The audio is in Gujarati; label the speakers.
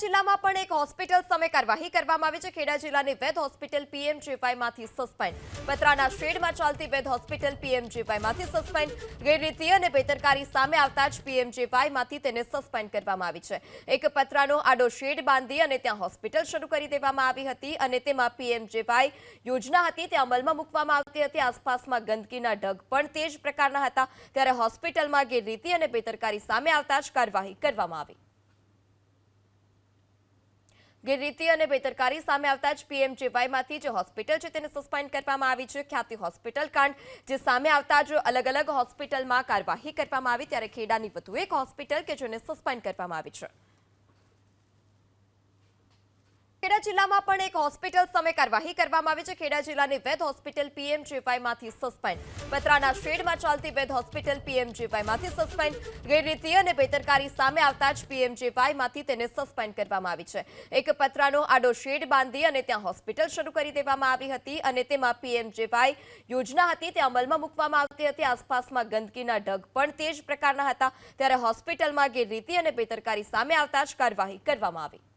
Speaker 1: જિલ્લામાં પણ એક હોસ્પિટલ સામે કાર્યવાહી કરવામાં આવી છે. ખેડા જિલ્લાની વેદ હોસ્પિટલ પીએમજીવાયમાંથી સસ્પેન્ડ. પતરાના શેડમાં ચાલતી વેદ હોસ્પિટલ પીએમજીવાયમાંથી સસ્પેન્ડ. ગેરરીતિ અને બેદરકારી સામે આવતા જ પીએમજીવાયમાંથી તેને સસ્પેન્ડ કરવામાં આવી છે. એક પતરાનો આડો શેડ બાંધી અને ત્યાં હોસ્પિટલ શરૂ કરી દેવામાં આવી હતી અને તેમાં પીએમજીવાય યોજના હતી. તે અમલમાં મૂકવામાં આવતી હતી. આસપાસમાં ગંદકીના ઢગ પણ તે જ પ્રકારના હતા. ત્યારે હોસ્પિટલમાં ગેરરીતિ અને બેદરકારી સામે આવતા જ કાર્યવાહી કરવામાં આવી. ગેરરીતિ અને બેદરકારી સામે આવતા જ પીએમજેવાયમાંથી જે હોસ્પિટલ છે તેને સસ્પેન્ડ કરવામાં આવી છે. ખ્યાતિ હોસ્પિટલ કાંડ, જે સામે આવતા જ અલગ અલગ હોસ્પિટલમાં કાર્યવાહી કરવામાં આવી, ત્યારે ખેડાની વધુ એક હોસ્પિટલ કે જેને સસ્પેન્ડ કરવામાં આવી છે. ખેડા જિલ્લામાં પણ એક હોસ્પિટલ સામે કાર્યવાહી કરવામાં આવી છે. ખેડા જિલ્લાની વેદ હોસ્પિટલ પીએમજેવાયમાંથી સસ્પેન્ડ. પતરાના શેડમાં ચાલતી વેદ હોસ્પિટલ પીએમજેવાયમાંથી સસ્પેન્ડ. ગેરરીતિ અને બેદરકારી સામે આવતા જ પીએમજેવાયમાંથી તેને સસ્પેન્ડ કરવામાં આવી છે. એક પતરાનો આડો શેડ બાંધી અને ત્યાં હોસ્પિટલ શરૂ કરી દેવામાં આવી હતી અને તેમાં પીએમજેવાય યોજના હતી. તે અમલમાં મૂકવામાં આવતી હતી. આસપાસમાં ગંદકીના ઢગ પણ તે જ પ્રકારના હતા. ત્યારે હોસ્પિટલમાં ગેરરીતિ અને બેદરકારી સામે આવતા જ કાર્યવાહી કરવામાં આવી.